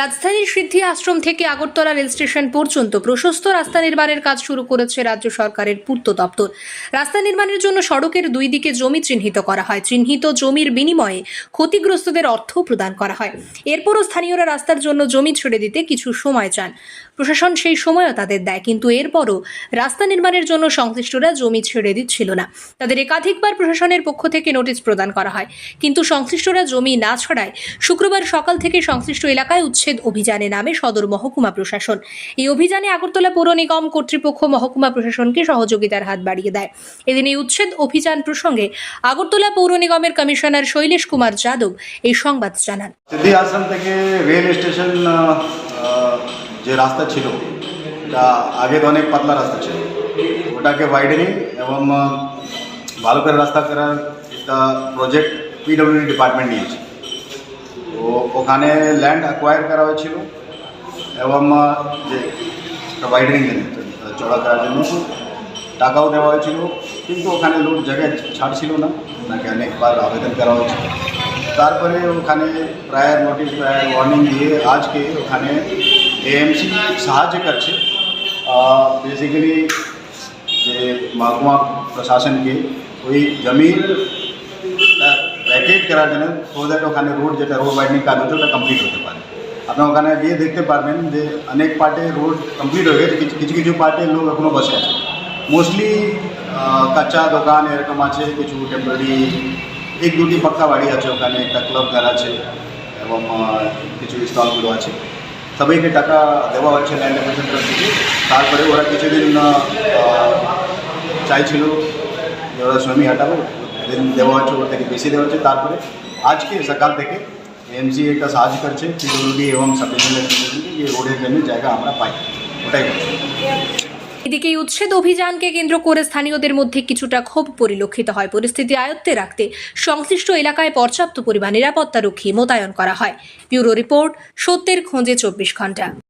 রাজধানীর সিদ্ধি আশ্রম থেকে আগরতলা রেল স্টেশন পর্যন্ত প্রশস্ত রাস্তা নির্মাণের কাজ শুরু করেছে রাজ্য সরকারের পূর্ত দপ্তর। রাস্তা নির্মাণের জন্য সড়কের দুই দিকে জমি চিহ্নিত করা হয়। চিহ্নিত জমির বিনিময়ে ক্ষতিগ্রস্তদের অর্থ প্রদান করা হয়। এরপরও স্থানীয়রা রাস্তার জন্য জমি ছেড়ে দিতে কিছু সময় চান। প্রশাসন সেই সময়ও তাদের দেয়, কিন্তু এরপরও রাস্তা নির্মাণের জন্য সংশ্লিষ্টরা জমি ছেড়ে দিচ্ছিল না। তাদের একাধিকবার প্রশাসনের পক্ষ থেকে নোটিশ প্রদান করা হয়। কিন্তু সংশ্লিষ্টরা জমি না ছড়ায় শুক্রবার সকাল থেকে সংশ্লিষ্ট এলাকায় উচ্ছেদ অভিযানে নামে সদর মহকুমা প্রশাসন। এই অভিযানে আগরতলা পৌর নিগম কর্তৃপক্ষ মহকুমা প্রশাসনকে সহযোগিতার হাত বাড়িয়ে দেয়। এদিন এই উচ্ছেদ অভিযান প্রসঙ্গে আগরতলা পৌর নিগমের কমিশনার শৈলেশ কুমার যাদব এই সংবাদ জানান। থেকে রেল স্টেশন যে রাস্তা ছিল, এটা আগে তো অনেক পাতলা রাস্তা ছিল। ওটাকে ওয়াইডেনিং এবং ভালো করে রাস্তা করার একটা প্রজেক্ট পিডব্লিউডি ডিপার্টমেন্ট নিয়েছে। তো ওখানে ল্যান্ড অ্যাকোয়ার করা হয়েছিল এবং আহ, যে ওয়াইডেনিং চড়া করার জন্য টাকাও দেওয়া হয়েছিল কিন্তু ওখানে লোক জায়গায় ছাড়ছিল না ওনাকে অনেকবার আবেদন করা হয়েছিল তারপরে ওখানে প্রায় নোটিশ প্রায় ওয়ার্নিং দিয়ে আজকে ওখানে এএমসি সাহায্য করছে বেসিক্যালি যে মহকুমা প্রশাসনকে ওই জমিন ভ্যাকেট করার জন্য সো দ্যাট ওখানে রোড যেটা রোড ওয়াইডিং কাজ হচ্ছে, ওটা কমপ্লিট হতে পারে। আপনি ওখানে গিয়ে দেখতে পারবেন যে অনেক পার্টে রোড কমপ্লিট হয়ে গেছে। কিছু কিছু পার্টে লোক এখনও বসে আছে। মোস্টলি কাঁচা দোকান এরকম আছে, কিছু টেম্পোরারি এক দুটি পাক্কা বাড়ি আছে ওখানে, একটা ক্লাব ঘর আছে এবং কিছু স্টলগুলো আছে। সবাইকে টাকা দেওয়া হচ্ছে ল্যান্ড অ্যাকুইজিশন তরফ থেকে তারপরে ওরা কিছুদিন চাইছিল যে ওরা জমি হাঁটাবো। দেওয়া হচ্ছে ওর থেকে বেশি দেওয়া হচ্ছে তারপরে আজকে সকাল থেকে এমসি একটা সাহায্য করছে পিডব্লিউডি এবং সাব যে রোডের জন্য জায়গা আমরা পাই ওটাই এদিকে উচ্ছেদ অভিযানকে কেন্দ্র করে স্থানীয়দের মধ্যে কিছুটা ক্ষোভ পরিলক্ষিত হয়। পরিস্থিতি আয়ত্তে রাখতে সংশ্লিষ্ট এলাকায় পর্যাপ্ত পরিমাণ নিরাপত্তারক্ষী মোতায়েন করা হয়। ব্যুরো রিপোর্ট সত্যের খোঁজে চব্বিশ ঘণ্টা।